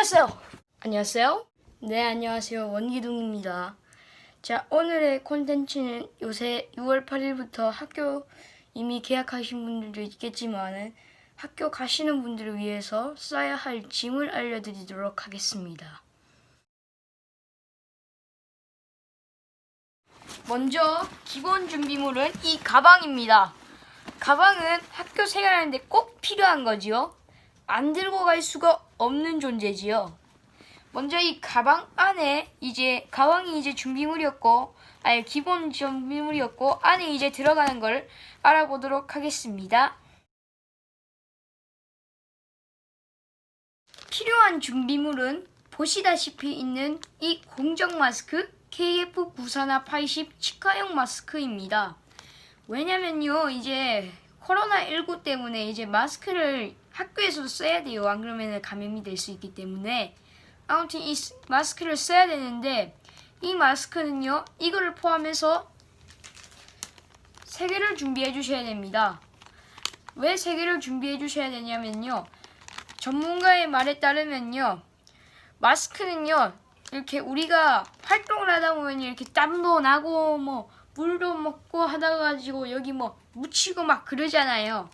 안녕하세요. 안녕하세요. 네, 안녕하세요. 원기둥입니다. 자, 오늘의 콘텐츠는 요새 6월 8일부터 학교 이미 계약하신 분들도 있겠지만 학교 가시는 분들을 위해서 써야 할 짐을 알려드리도록 하겠습니다. 먼저 기본 준비물은 이 가방입니다. 가방은 학교 생활하는데 꼭 필요한 거지요. 안 들고 갈 수가 없는 존재지요. 먼저 이 가방 안에 이제 가방이 이제 준비물이었고 아니 기본 준비물이었고 안에 이제 들어가는 걸 알아보도록 하겠습니다. 필요한 준비물은 보시다시피 있는 이 공정 마스크 KF9480 치과용 마스크입니다. 왜냐면요, 이제 코로나19 때문에 이제 마스크를 학교에서도 써야 돼요. 안 그러면 감염이 될 수 있기 때문에. 아무튼 이 스- 마스크를 써야 되는데, 이 마스크는요, 이거를 포함해서 세 개를 준비해 주셔야 됩니다. 왜 세 개를 준비해 주셔야 되냐면요. 전문가의 말에 따르면요. 마스크는요. 이렇게 우리가 활동을 하다 보면 이렇게 땀도 나고 뭐 물도 먹고 하다 가지고 여기 뭐 묻히고 막 그러잖아요.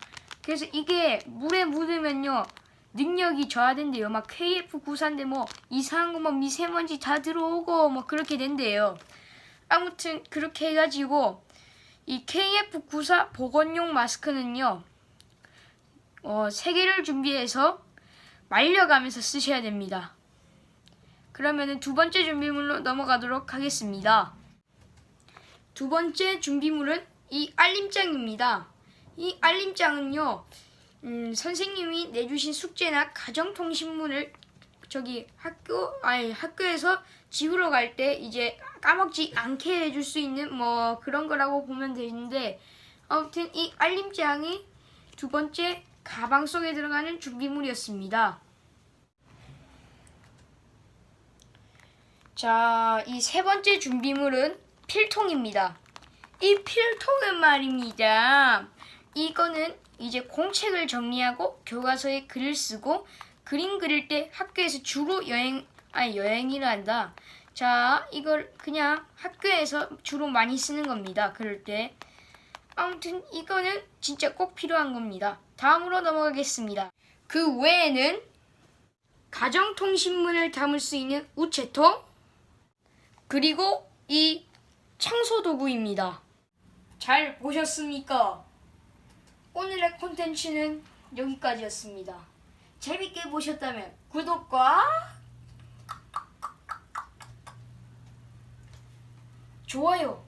그래서 이게 물에 묻으면요. 능력이 저하된대요. 막 KF94인데 뭐 이상한 거뭐 미세먼지 다 들어오고 뭐 그렇게 된대요. 아무튼 그렇게 해가지고 이 KF94 보건용 마스크는요. 어, 세 개를 준비해서 말려가면서 쓰셔야 됩니다. 그러면은 두 번째 준비물로 넘어가도록 하겠습니다. 두 번째 준비물은 이 알림장입니다. 이 알림장은요, 음, 선생님이 내주신 숙제나 가정통신문을 저기 학교, 아니 학교에서 집으로 갈 때 이제 까먹지 않게 해줄 수 있는 뭐 그런 거라고 보면 되는데 아무튼 이 알림장이 두 번째 가방 속에 들어가는 준비물이었습니다. 자, 이 세 번째 준비물은 필통입니다. 이 필통은 말입니다. 이거는 이제 공책을 정리하고 교과서에 글을 쓰고 그림 그릴 때 학교에서 주로 여행, 아니 여행이라 한다. 자, 이걸 그냥 학교에서 주로 많이 쓰는 겁니다. 그럴 때. 아무튼 이거는 진짜 꼭 필요한 겁니다. 다음으로 넘어가겠습니다. 그 외에는 가정통신문을 담을 수 있는 우체통, 그리고 이 청소 도구입니다. 잘 보셨습니까? 오늘의 콘텐츠는 여기까지였습니다. 재밌게 보셨다면 구독과 좋아요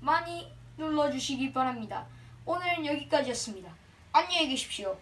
많이 눌러주시기 바랍니다. 오늘은 여기까지였습니다. 안녕히 계십시오.